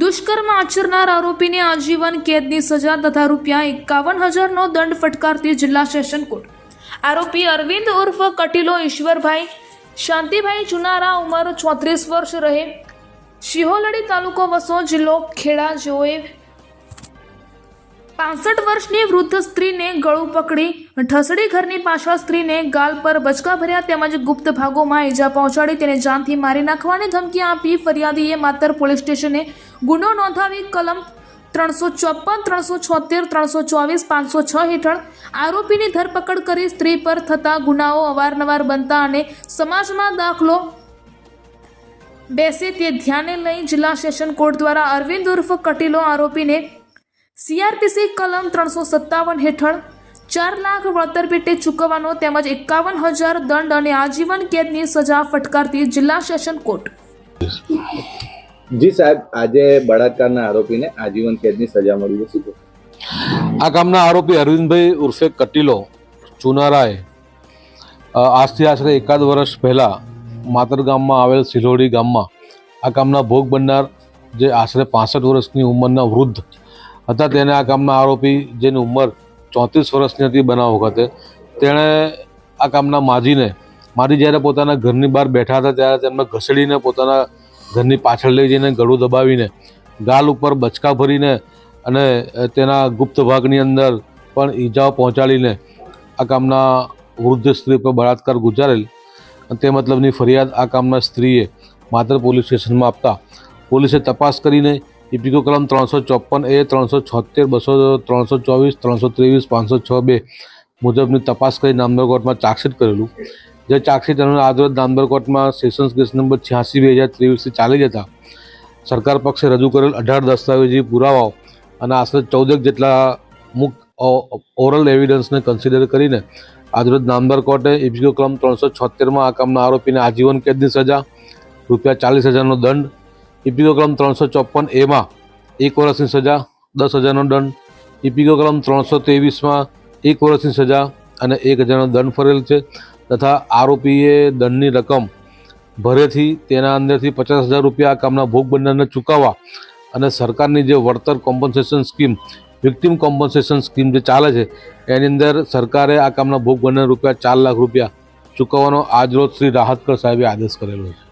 દુષ્કર્મ આચરનાર આરોપીને આજીવન કેદની સજા તથા રૂપિયા એકાવન હજારનો દંડ ફટકારતી જિલ્લા સેશન કોર્ટ આરોપી અરવિંદ ઉર્ફ કટીલો ઈશ્વરભાઈ, શાંતિભાઈ ચુનારા, ઉંમર ચોત્રીસ વર્ષ રહે. શિહોલડી તાલુકો વસો જિલ્લો ખેડા, જેઓએ પાસઠ વર્ષની વૃદ્ધ સ્ત્રીને ગળું પકડી ઠસડી ઘરની પાછળ સ્ત્રીને ગાલ પર બચકા ભર્યા તેમજ ગુપ્ત ભાગોમાં ઈજા પહોંચાડી તેને જાનથી મારી નાખવાની ધમકી આપી ફરિયાદીએ માતર પોલીસ સ્ટેશને ગુનો નોંધાવી કલમ ત્રણસો ચોપન, ત્રણસો છોતેર, ત્રણસો ચોવીસ, પાંચસો છ હેઠળ આરોપીની ધરપકડ કરી સ્ત્રી પર થતા ગુનાઓ અવારનવાર બનતા અને સમાજમાં દાખલો બેસે તે ધ્યાને લઈ જિલ્લા સેશન કોર્ટ દ્વારા અરવિંદ ઉર્ફ કટીલો આરોપીને સીઆરપીસી કલમ ત્રણસો સત્તાવન હેઠળ ચાર લાખ વળતર પેટે ચૂકવવાનો તેમજ એકાવન હજાર દંડ અને આજીવન કેદની સજા ફટકારતી જિલ્લા સેશન કોર્ટ. જી સાહેબ આજે બળાત્કારના આરોપીને આજીવન કેદની સજા મળી છે. આ ગામના આરોપી અરવિંદભાઈ ઉર્ફે કટીલો ચુનારાએ આજથી આશરે એકાદ વર્ષ પહેલાં માતર ગામમાં આવેલ સિલોડી ગામમાં આ ગામના ભોગ બનનાર જે આશરે પાસઠ વર્ષની ઉંમરના વૃદ્ધ હતા તેને આ કામના આરોપી, જેની ઉંમર ચોત્રીસ વર્ષની હતી બનાવ વખતે, તેણે આ કામના માજીને, માજી જ્યારે પોતાના ઘરની બહાર બેઠા હતા, ત્યારે તેમને ઘસડીને પોતાના ઘરની પાછળ લઈ જઈને ગળું દબાવીને, ગાલ ઉપર બચકા ભરીને અને તેના ગુપ્ત ભાગની અંદર પણ ઈજાઓ પહોંચાડીને આ કામના વૃદ્ધ સ્ત્રી પર બળાત્કાર ગુજારેલ. તે મતલબની ફરિયાદ આ કામના સ્ત્રીએ માત્ર પોલીસ સ્ટેશનમાં આપતા, પોલીસે તપાસ કરીને ઇપિકો કલમ ત્રણસો ચોપન એ, ત્રણસો છોતેર બસો ત્રણસો ચોવીસ, ત્રણસો ત્રેવીસ, પાંચસો છ બે મુજબની તપાસ કરી નામદાર કોર્ટમાં ચાર્જશીટ કરેલું. જે ચાર્જશીટ અને આજરોજ નામદાર કોર્ટમાં સેશન્સ કેસ નંબર છ્યાસી, બે હજાર ત્રેવીસથી ચાલી જતા. સરકાર પક્ષે રજૂ કરેલ અઢાર દસ્તાવેજી પુરાવાઓ અને આશરે ચૌદક જેટલા મુક ઓરલ એવિડન્સને કન્સિડર કરીને આજરોજ નામદાર કોર્ટે ઇપીકો કલમ ત્રણસો છોતેરમાં આ કામના આરોપીને આજીવન કેદની સજા, રૂપિયા ચાલીસ હજારનો દંડ ઇફ્કો ક્રમ ત્રણસો ચોપન એમાં એક વર્ષની સજા, દસ હજારનો દંડ. ઇફ્કો ક્રમ ત્રણસો ત્રેવીસમાં એક વર્ષની સજા અને એક હજારનો દંડ ફરેલ છે તથા આરોપીએ દંડની રકમ ભરેથી તેના અંદરથી પચાસ હજાર રૂપિયા આ કામના ભોગ બનનારને ચૂકવવા અને સરકારની જે વળતર compensation scheme victim compensation scheme જે ચાલે છે, એની અંદર સરકારે આ કામના ભોગ બનનાર રૂપિયા ચાર લાખ રૂપિયા ચૂકવવાનો આજરોજ શ્રી રાહતકર સાહેબે આદેશ કરેલો છે.